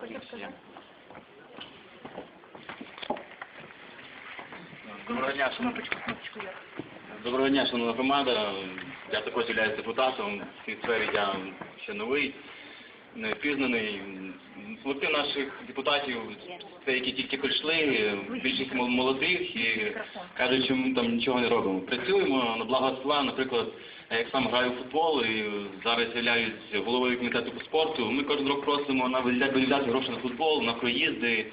Доброго дня, шановна. Доброго дня, шановна громада. Я також являюсь депутатом. В цій сфері я ще новий, не впізнаний. Колектив наших депутатів, це які тільки прийшли, більшість молодих і кажуть, що ми там нічого не робимо. Працюємо на благо села, наприклад, як сам граю в футбол і зараз являюсь головою комітету по спорту. Ми кожен рік просимо на виділяти гроші на футбол, на проїзди.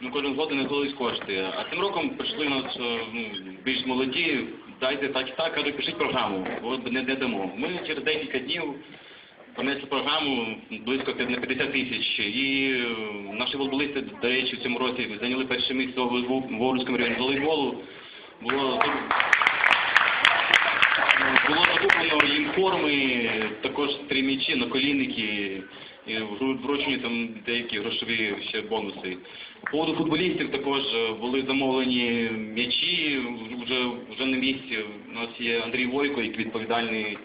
Ну, кожен згоден не колись кошти. А цим роком прийшли нас е, ну, більш молоді, дайте так і так, кажуть, пишіть програму, от не, не дамо. Ми через декілька днів понесли програму близько на 50 тисяч. І е, наші волейболисти, до речі, в цьому році зайняли перше місце в Ворському районі волейболу. Було форми, також три м'ячі, наколінники, і вручені там деякі грошові ще бонуси. По поводу футболістів також е, були замовлені м'ячі вже, вже на місці. У нас є Андрій Войко, як відповідальний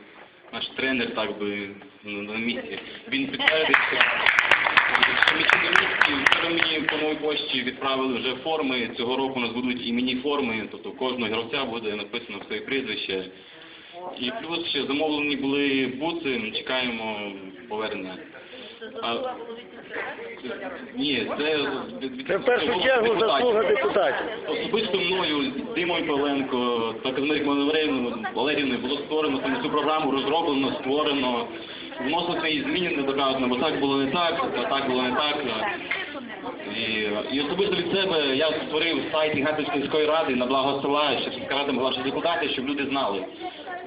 наш тренер, так би на місці. Він місці. Вчора мені по новій пошті відправили вже форми. Цього року у нас будуть іменні форми, тобто кожного гравця буде написано своє прізвище. І плюс ще замовлені були бути, чекаємо повернення. А, ні, це, Це в першу чергу заслуга депутатів. Особисто мною, Димою Павленко та Маневрейну Валерівною було створено саме цю програму, розроблено, створено. Вноситься і зміни не доказано, бо так було не так, а так було не так. І, і особисто від себе я створив сайт Ігатівської міської ради на благо села, щоб рада могла депутати, щоб люди знали.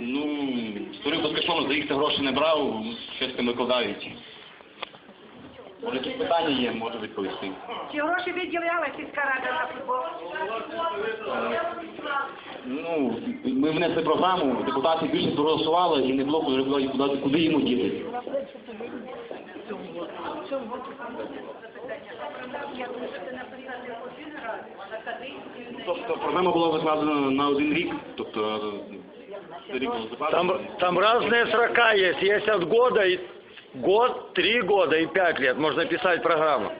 Ну, створив безкоштовно, за їх це гроші не брав, щось там викладають. Може, якісь питання є, можу відповісти. Чи гроші виділяла сільська рада на футбол? Ну, ми внесли програму, депутати більше проголосували і не було куди, куди, куди йому діти. Тобто програма була закладена на один рік, тобто е, рік було закладено. Там, там разные срока есть. Есть от года, и год, три года и пять лет. Можно писать программу.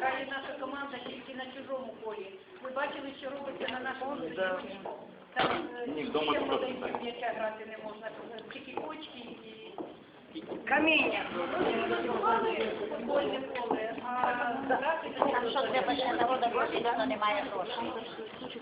Грає наша команда тільки на чужому полі. Ви бачили, що робиться на нашому полі? Там е, Ні, вдома ще це просто маленькі так. м'яча грати не можна, тільки кочки і каміння. Футбольне поле. А грати не можна. Що треба ще народу, бо немає грошей.